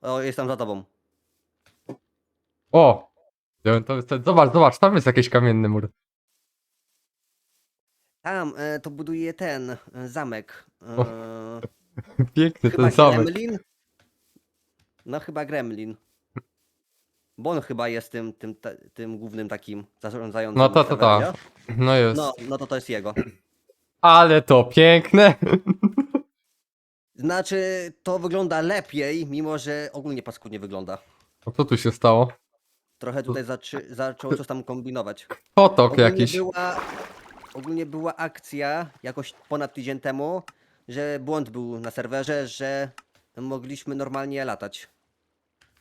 O, jestem za tobą. O! Ja To, to, zobacz, zobacz, tam jest jakiś kamienny mur. Tam, e, to buduje ten e, zamek. E, O, Piękny chyba ten zamek. Gremlin? No chyba Gremlin. Bo on chyba jest tym, tym, ta- tym głównym takim zarządzającym. No to, to, to. No jest. No, no to to jest jego. Ale to piękne! Znaczy, to wygląda lepiej, mimo że ogólnie paskudnie wygląda. A co tu się stało? Trochę tutaj zaczy, zaczął coś tam kombinować. Potok Ogólnie jakiś. Była, ogólnie była akcja jakoś ponad tydzień temu, że błąd był na serwerze, że mogliśmy normalnie latać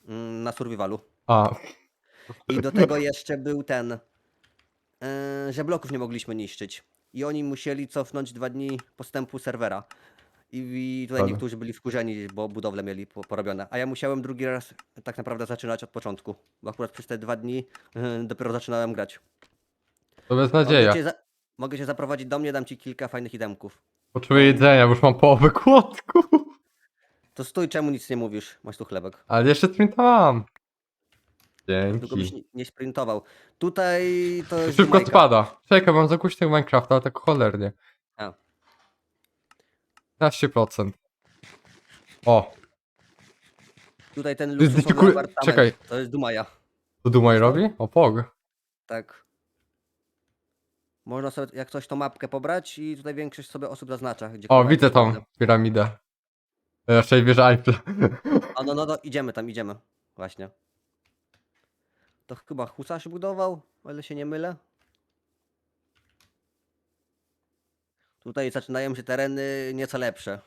mm, na survivalu. A, I do tego jeszcze był ten, e, że bloków nie mogliśmy niszczyć. I oni musieli cofnąć dwa dni postępu serwera. I, i tutaj Ale- niektórzy byli wkurzeni, bo budowle mieli po, porobione. A ja musiałem drugi raz tak naprawdę zaczynać od początku. Bo akurat przez te dwa dni e, dopiero zaczynałem grać. to bez Mogę cię, za- mogę cię zaprowadzić do mnie, dam ci kilka fajnych idemków. Potrzebuję jedzenia, bo już mam połowę kłodku. To stój, czemu nic nie mówisz? Masz tu chlebek. Ale jeszcze sprintowałem. Długo byś Dzięki. nie, nie sprintował. Tutaj to jest Szybko Jamajka. spada. Czekaj, mam za głośnego Minecrafta, ale tak cholernie. A. 15%. O, Tutaj ten jest luksusowy dziku- apartament. czekaj. To jest Dumaja. to Dumaj robi? O, pog. Tak. Można sobie jak coś tą mapkę pobrać i tutaj większość sobie osób zaznacza. Gdzie O, widzę tą piramidę. Raczej wieża Eiffla. A no, no, no, idziemy tam, idziemy. Właśnie. To chyba Husarz budował, o ile się nie mylę. Tutaj zaczynają się tereny nieco lepsze.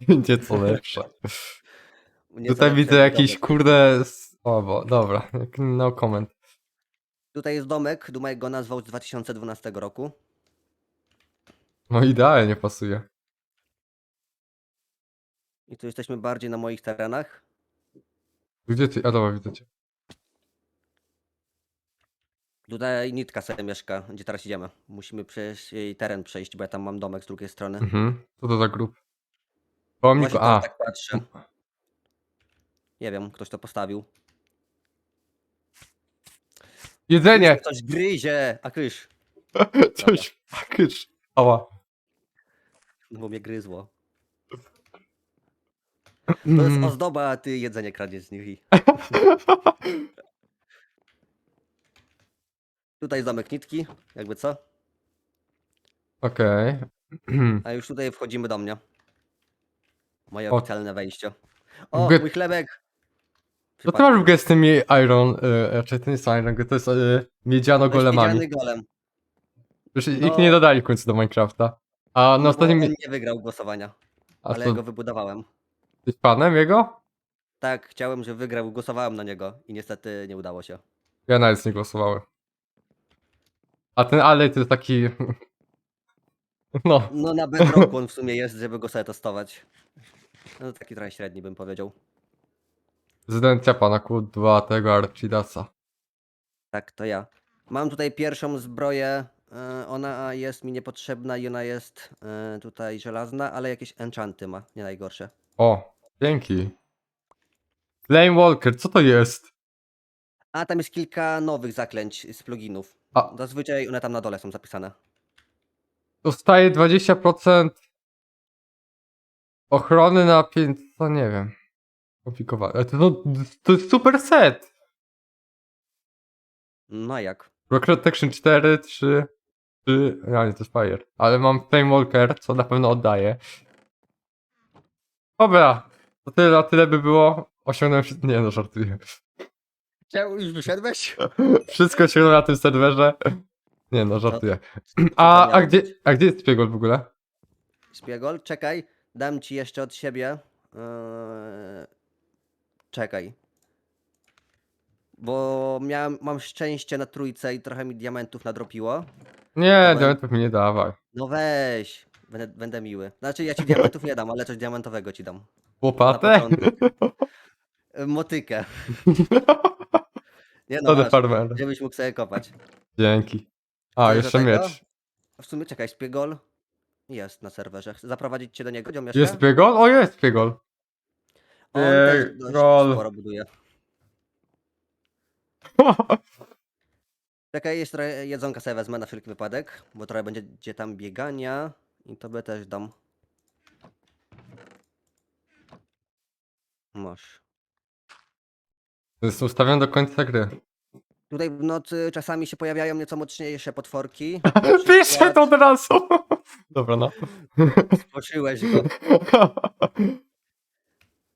Będzie co lepsze. Nieco Tutaj lepsze widzę jakiś kurde... O, bo, dobra. No comment. Tutaj jest domek, Dumek go nazwał z 2012 roku. No idealnie pasuje. I tu jesteśmy bardziej na moich terenach. Gdzie ty? A dobra, widzę cię. Tutaj Nitka sobie mieszka, gdzie teraz idziemy. Musimy przejść jej teren przejść, bo ja tam mam domek z drugiej strony. Mhm. Co to za grup? Pomnik, Właśnie a. teraz tak patrzę. Nie wiem, ktoś to postawił. Jedzenie! Ktoś gryzie, a kysz, Coś. Kysz. Ała. bo mnie gryzło. To To jest ozdoba, a ty jedzenie kradziesz z nich. Tutaj domek Nitki, jakby co. Okej. A już tutaj wchodzimy do mnie. Moje O. oficjalne wejście. O, mój chlebek! Co ty masz w ogóle z tymi Iron, y, raczej to nie jest Iron, to jest y, miedziano To jest golemami. miedziany golem. Przecież No. ich nie dodali w końcu do Minecrafta. A na No bo ostatnim... on nie wygrał głosowania, A ale ja go wybudowałem. jesteś panem jego? Tak, chciałem, żeby wygrał, głosowałem na niego i niestety nie udało się. Ja nawet nie głosowałem. A ten Alej to jest taki... No, No na bedrocku on w sumie jest, żeby go sobie testować. No taki trochę średni bym powiedział. prezydencja pana Q2 tego Archidasa. Tak, to ja. Mam tutaj pierwszą zbroję. e, Ona jest mi niepotrzebna i ona jest e, tutaj żelazna, ale jakieś enchanty ma, nie najgorsze. O, dzięki. Flame Walker, co to jest? A tam jest kilka nowych zaklęć z pluginów. A. Zazwyczaj one tam na dole są zapisane. Dostaje 20% ochrony na 5... To nie wiem. Komplikowane. Ale To, no, to jest super set! No a jak? Rock Protection 4, 3, 3... Ja nie, to jest Fire. Ale mam Flame Walker, co na pewno oddaję. Dobra. To tyle, na tyle by było. Osiągnąłem się... Nie no, żartuję. Czemu już wyszedłeś? Wszystko osiągnąłem na tym serwerze. Nie no, żartuję. Co A, a, gdzie, a gdzie jest Spiegol w ogóle? Spiegol, czekaj, dam ci jeszcze od siebie. Eee, czekaj. Bo miałem, mam szczęście na trójce i trochę mi diamentów nadropiło. Nie, Dobra. diamentów mi nie dawaj. No weź, będę, będę miły. Znaczy ja ci diamentów nie dam, ale coś diamentowego ci dam. Na Łopatę? początek. Motykę. Nie To no, the masz, farmer. żebyś mógł sobie kopać. Dzięki. A, jeszcze tego? miecz. W sumie czekaj, Spiegol jest na serwerze. Chcę zaprowadzić cię do niego, gdzie on mieszka? Jest Spiegol? O, jest Spiegol. On też dość sporo buduje. Czekaj, jeszcze trochę jedzonka sobie wezmę na wszelki wypadek, bo trochę będzie gdzie tam biegania i tobie też dam. Masz. To jest ustawione do końca gry. Tutaj w nocy czasami się pojawiają nieco mocniejsze potworki. Piszę to od razu. Dobra, no. Spoczyłeś go.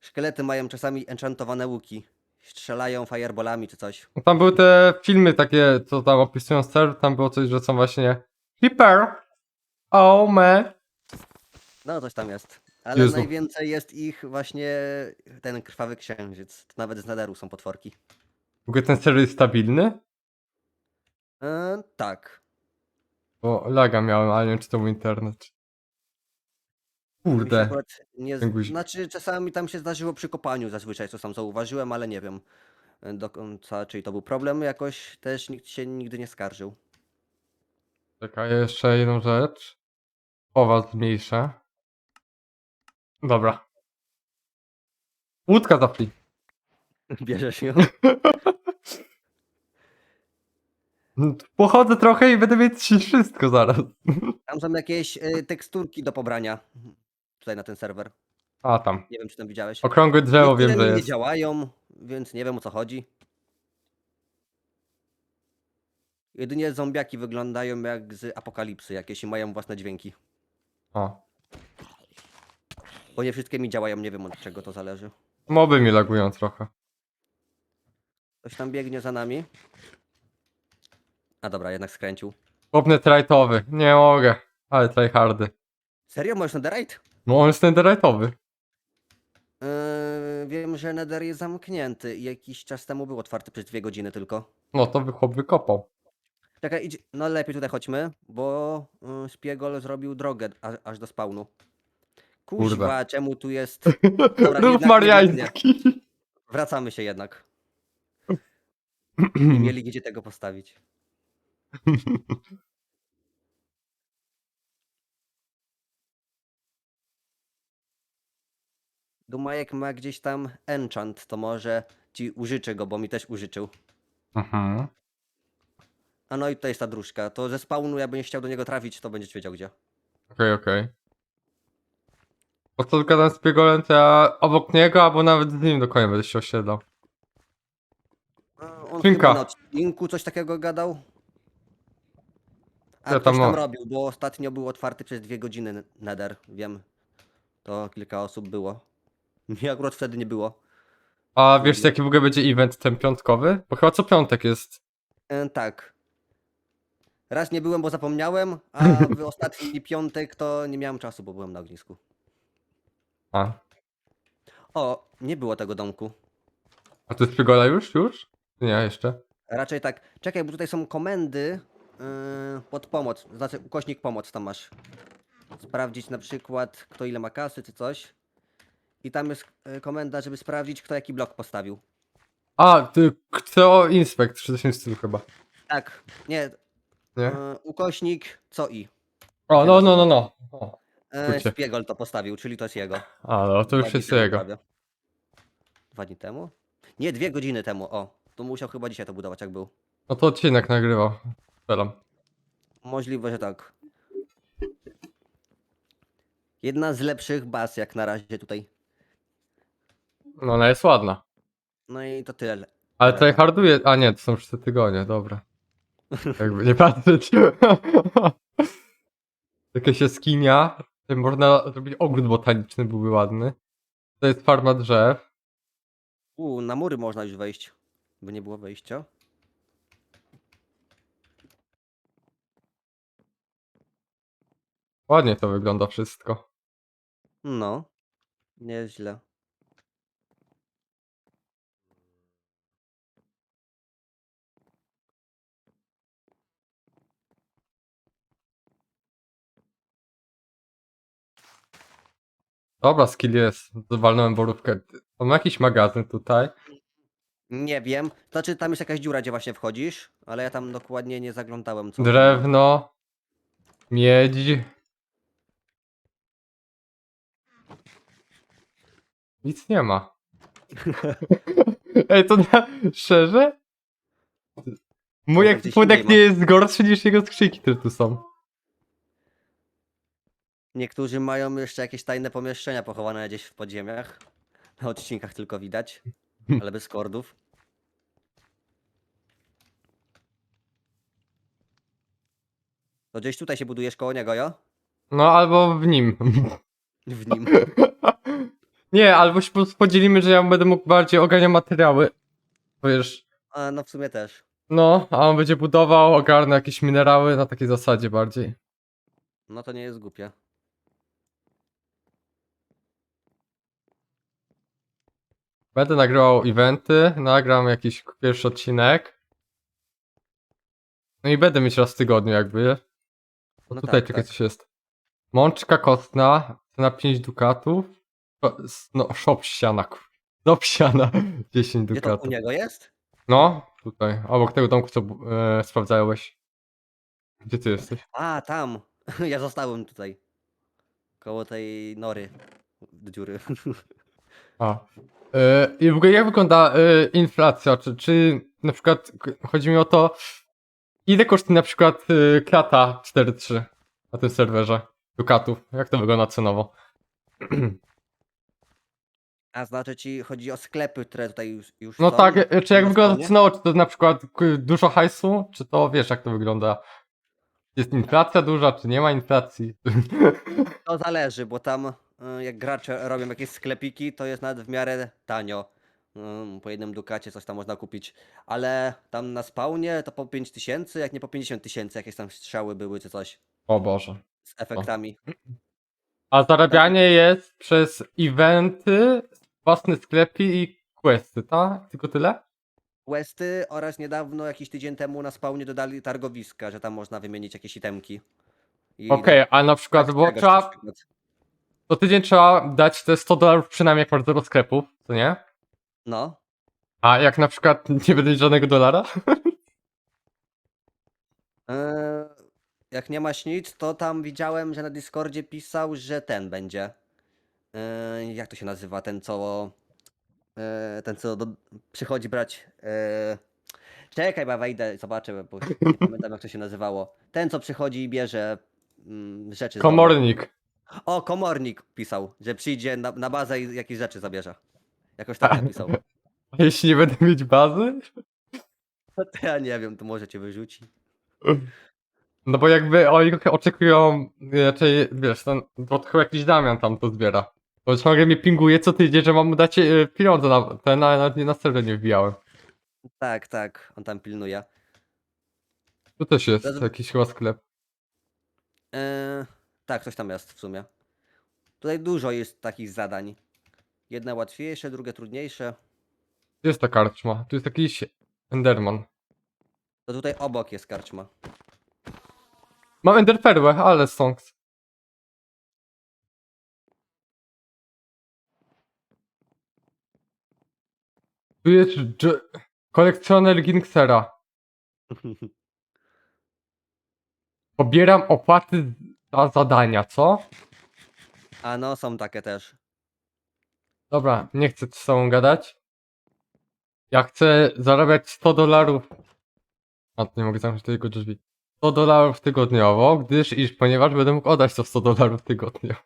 Szkielety mają czasami enchantowane łuki. Strzelają fireballami czy coś. Tam były te filmy takie, co tam opisują ster, tam było coś, że są właśnie Creeper. Oh man. No coś tam jest. Ale Jezu. najwięcej jest ich właśnie ten krwawy księżyc. To nawet z nederu są potworki. W ogóle ten serwer jest stabilny? E, tak. Bo laga miałem, ale nie wiem, czy to był internet. Mi się Kurde. akurat Nie, ten z- guzik. znaczy czasami tam się zdarzyło przy kopaniu zazwyczaj, co tam zauważyłem, ale nie wiem e, do końca, czy to był problem. Jakoś też nikt się nigdy nie skarżył. Czekaj, jeszcze jedną rzecz. Owa zmniejszę. Dobra. Łódka zapli. Bierzesz ją? Pochodzę trochę i będę mieć wszystko zaraz. Tam są jakieś e, teksturki do pobrania. Tutaj na ten serwer. A tam. Nie wiem, czy tam widziałeś. Okrągłe drzewo Niektóre wiem, że mi nie jest. działają, więc nie wiem o co chodzi. Jedynie zombiaki wyglądają jak z apokalipsy jakieś i mają własne dźwięki. O. Bo nie wszystkie mi działają, nie wiem od czego to zależy. Moby mi lagują trochę. Ktoś tam biegnie za nami. A dobra, jednak skręcił. Chłopny trajtowy. Nie mogę. Ale tryhardy. Serio? Możesz netherite? No on jest netherite'owy. Yy, wiem, że nether jest zamknięty i jakiś czas temu był otwarty przez dwie godziny tylko. No to by chłop wykopał. Czekaj, idź, no lepiej tutaj chodźmy, bo yy, Spiegol zrobił drogę a, aż do spawnu. Kuźwa, czemu tu jest... Dobra, Rów jednak nie mariański. Wracamy się jednak. Nie mieli gdzie tego postawić. Dumajek ma gdzieś tam enchant, to może ci użyczę go, bo mi też użyczył. Mhm. A no i to jest ta dróżka. To ze spawnu, jakby nie chciał do niego trafić, to będziesz wiedział gdzie. Okej, okej. Po co gadam z Piegolem, to ja obok niego, albo nawet z nim do konia będę się osiedlał. A, On chyba na odcinku coś takiego gadał. A Ja ktoś tam tam mam. robił, bo ostatnio był otwarty przez dwie godziny nether, wiem. To kilka osób było. Mi akurat wtedy nie było. A wiesz jaki w ogóle będzie event ten piątkowy? Bo chyba co piątek jest. E, tak. Raz nie byłem, bo zapomniałem, a w ostatni piątek to nie miałem czasu, bo byłem na ognisku. A. O, nie było tego domku. A to jest Piegola już? Już? Nie, jeszcze. Raczej tak. Czekaj, bo tutaj są komendy yy, pod pomoc. Znaczy, ukośnik pomoc tam masz. Sprawdzić na przykład, kto ile ma kasy, czy coś. I tam jest yy, komenda, żeby sprawdzić, kto jaki blok postawił. A, ty, kto inspekt, czy coś w tym stylu chyba. Tak, nie. Nie? Yy, ukośnik, co i. O, no, no, no, no. O. Yy, Kurczę. Spiegol to postawił, czyli to jest jego. A, no, to Dwa już dni jest temu jego. prawie. Dwa dni temu? Nie, dwie godziny temu. O, to musiał chyba dzisiaj to budować, jak był. No to odcinek nagrywał. Strzelam. Możliwe, że tak. Jedna z lepszych baz, jak na razie tutaj. No, ona jest ładna. No i to tyle. Ale Dobra. tryharduje. A nie, to są te tygodnie, dobra. Jakby nie patrzeć. Jakieś jaskinia. Tutaj Można zrobić ogród botaniczny, byłby ładny. To jest farma drzew. U, na mury można już wejść. By nie było wejścia. Ładnie to wygląda wszystko. No. Nieźle. Dobra, skill jest. Zawalnąłem borówkę. On ma jakiś magazyn tutaj. Nie wiem. Znaczy, tam jest jakaś dziura, gdzie właśnie wchodzisz, ale ja tam dokładnie nie zaglądałem. Co Drewno. Miedź. Nic nie ma. Ej, to na... szczerze? Mój gdzieś indziej nie ma. jest gorszy niż jego skrzynki, które tu są. Niektórzy mają jeszcze jakieś tajne pomieszczenia pochowane gdzieś w podziemiach. Na odcinkach tylko widać, ale bez kordów. To gdzieś tutaj się budujesz koło niego, jo? No, albo w nim. W nim. Nie, albo się po prostu podzielimy, że ja będę mógł bardziej ogarniać materiały. Wiesz, A no w sumie też. no, a on będzie budował, ogarnął jakieś minerały na takiej zasadzie bardziej. No to nie jest głupie. Będę nagrywał eventy, nagram jakiś pierwszy odcinek. No i będę mieć raz w tygodniu jakby. No Tutaj tak, czekaj tak. coś jest. Mączka kostna, cena 5 dukatów. No, shop ściana. No ściana, 10 Gdzie to dukatów. u niego jest? No, tutaj, obok tego domku, co e, sprawdzałeś. Gdzie ty jesteś? A, tam. Ja zostałem tutaj. Koło tej nory. Do dziury. A. E, I w ogóle jak wygląda e, inflacja? Czy, czy na przykład chodzi mi o to, ile kosztuje na przykład e, klata 4.3 na tym serwerze dukatów? Jak to wygląda cenowo? A znaczy ci chodzi o sklepy, które tutaj już, już No są? tak, czy jak na wygląda cenowo? Czy to na przykład dużo hajsu? Czy to wiesz jak to wygląda? Jest inflacja duża, czy nie ma inflacji? To zależy, bo tam jak gracze robią jakieś sklepiki, to jest nawet w miarę tanio. Ym, Po jednym dukacie coś tam można kupić. Ale tam na spawnie to po 5000, jak nie po 50 tysięcy, jakieś tam strzały były czy coś O Boże. z efektami. A zarabianie jest przez eventy, własne sklepy i questy, tak? Tylko tyle? Questy oraz niedawno, jakiś tydzień temu na spawnie dodali targowiska, że tam można wymienić jakieś itemki. I Okej, a na przykład, tak bo trzeba, przykład. Co tydzień trzeba dać te 100 dolarów przynajmniej jak masz do sklepów, co nie? No, A jak na przykład nie będę mieć żadnego dolara? Eee, jak nie masz nic, to tam widziałem, że na Discordzie pisał, że ten będzie. Eee, jak to się nazywa? Ten co. eee, ten co do, przychodzi brać. eee, czekaj, bo wejdę, zobaczę, bo nie pamiętam jak to się nazywało. Ten co przychodzi i bierze mm, rzeczy. z domu. Komornik. O, komornik pisał, że przyjdzie na, na bazę i jakieś rzeczy zabierze. Jakoś tak napisał. A jeśli nie będę mieć bazy? To ja nie wiem, to może cię wyrzuci. No bo jakby oni oczekują, raczej, wiesz, ten, chyba jakiś Damian tam to zbiera. Bo ciągle mnie pinguje co tydzień, że mam mu dać e, pieniądze na ten, a nawet nie na serwer nie wbijałem. Tak, tak, on tam pilnuje. To też jest jakiś chyba sklep. Eee, tak, coś tam jest w sumie. Tutaj dużo jest takich zadań. Jedne łatwiejsze, drugie trudniejsze. Gdzie jest ta karczma? Tu jest jakiś Enderman. To tutaj obok jest karczma. Mam Enderperłę, ale songs. Tu jest dż- kolekcjoner Ginksera. Pobieram opłaty za zadania, co? A no, są takie też. Dobra, nie chcę z tobą gadać. Ja chcę zarabiać 100 dolarów. A nie mogę zamknąć tego drzwi. 100 dolarów tygodniowo, gdyż iż ponieważ będę mógł oddać to 100 dolarów tygodniowo.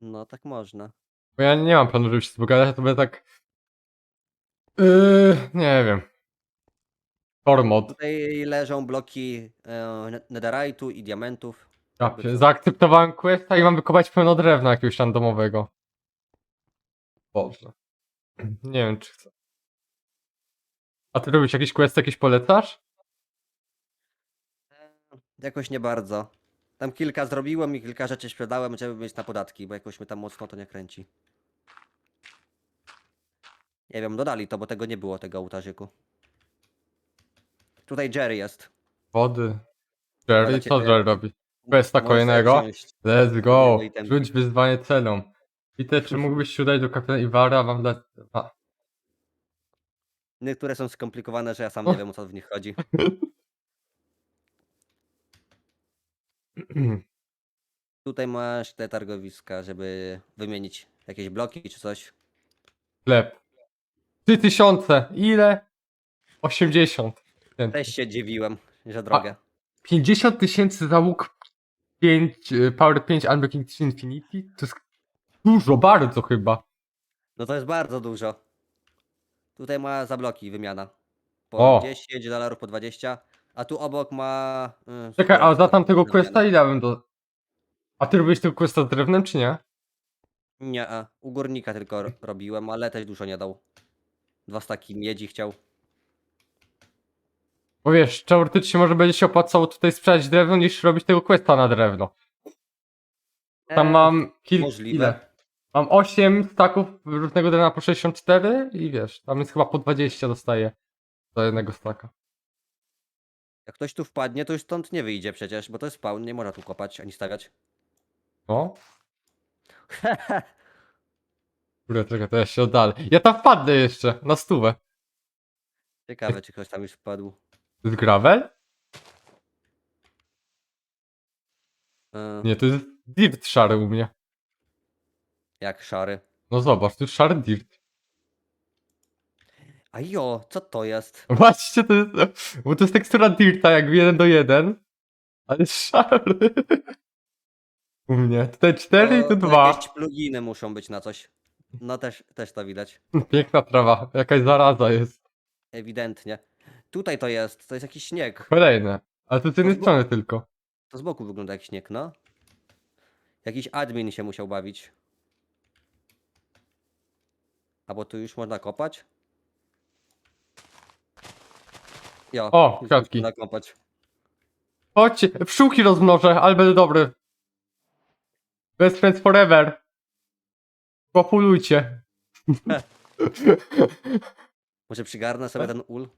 No, tak można. Bo ja nie mam planu, żeby się wzbogacać, to będę tak. Yy, nie wiem. Core mod. Tutaj leżą bloki e, netherite'u i diamentów. Ja pie- co. Zaakceptowałem questa i mam wykopać pełno drewna jakiegoś randomowego. Boże. Nie wiem, czy chcę. A ty robisz jakiś quest, jakiś polecasz? Jakoś nie bardzo. Tam kilka zrobiłem i kilka rzeczy sprzedałem, żeby mieć na podatki, bo jakoś mnie tam mocno to nie kręci. Nie wiem, dodali to, bo tego nie było, tego ołtarzyku. Tutaj Jerry jest. Wody. Jerry, Możecie co Jerry robi? Questa Możesz kolejnego? wziąć. Let's go! Jedno itemki. Rzuć wyzwanie celom. Peter, czy mógłbyś się udać do kapitana Iwara? Mam dać... A. Niektóre są skomplikowane, że ja sam nie wiem o co w nich chodzi. Tutaj masz te targowiska, żeby wymienić jakieś bloki czy coś. Chleb. 3000. Ile? 80. Też się dziwiłem, że drogę. 50 tysięcy za łuk 5, y, Power 5 Unbreaking 3 Infinity? To jest dużo, bardzo chyba. No to jest bardzo dużo. Tutaj ma za bloki wymiana. Po O. 10 dolarów, po 20. A tu obok ma... y, Czekaj, a za tamtego za questa ile bym do... A ty robiłeś tego questa z drewnem, czy nie? Nie, a, u górnika tylko ro- robiłem, ale też dużo nie dał. Dwa staki miedzi chciał. Bo wiesz, teoretycznie może będzie się opłacało tutaj sprzedać drewno niż robić tego questa na drewno. Tam Eee, mam kilka... możliwe. Ile? Mam 8 staków różnego drewna po 64 i wiesz, tam jest chyba po 20 dostaję za jednego staka. Jak ktoś tu wpadnie, to już stąd nie wyjdzie przecież, bo to jest spawn, nie można tu kopać ani stawiać. No. Kurde, czekaj, to ja się oddalę. Ja tam wpadnę jeszcze, na stówę. Ciekawe, czy ktoś tam już wpadł. To jest gravel? Eee, Nie, to jest dirt szary u mnie. jak szary. No zobacz, to jest szary dirt. A jo, co to jest? Właśnie to jest, bo to jest tekstura dirta jakby 1 do 1, ale jest szary. U mnie, tutaj 4 i tu to 2. Jakieś pluginy muszą być na coś. No też, też to widać. Piękna trawa, jakaś zaraza jest. Ewidentnie. Tutaj to jest, to jest jakiś śnieg. Kolejne, ale to z jednej strony tylko. To z boku wygląda jak śnieg, no. Jakiś admin się musiał bawić. A bo tu już można kopać? Jo, O, już kwiatki. Można kopać. Chodźcie, pszczółki rozmnożę, ale będę dobry. Best friends forever. Populujcie. Może przygarnę sobie ten ul?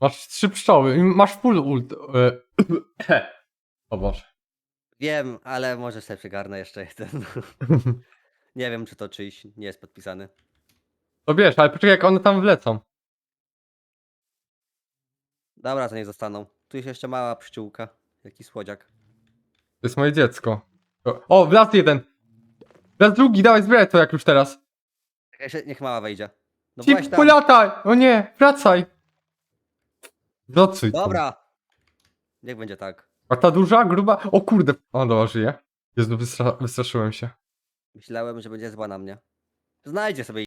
Masz trzy pszczoły i masz full ult. e, O Boże. Wiem, ale może sobie przygarnę jeszcze jeden. Nie wiem, czy to czyjś nie jest podpisany. To wiesz, ale poczekaj jak one tam wlecą. Dobra, to nie zostaną. Tu jest jeszcze mała pszczółka. Jaki słodziak. To jest moje dziecko. O, O, wlazł jeden. Wlazł drugi, dawaj zbieraj to jak już teraz. Czekaj, Niech mała wejdzie. No Ci właśnie tam. polataj! O nie, wracaj! Wracuj tu. Dobra. Niech będzie tak. A ta duża, gruba? O kurde. O, dobra, żyje. Jezu, wystra wystraszyłem się. Myślałem, że będzie zła na mnie. Znajdzie sobie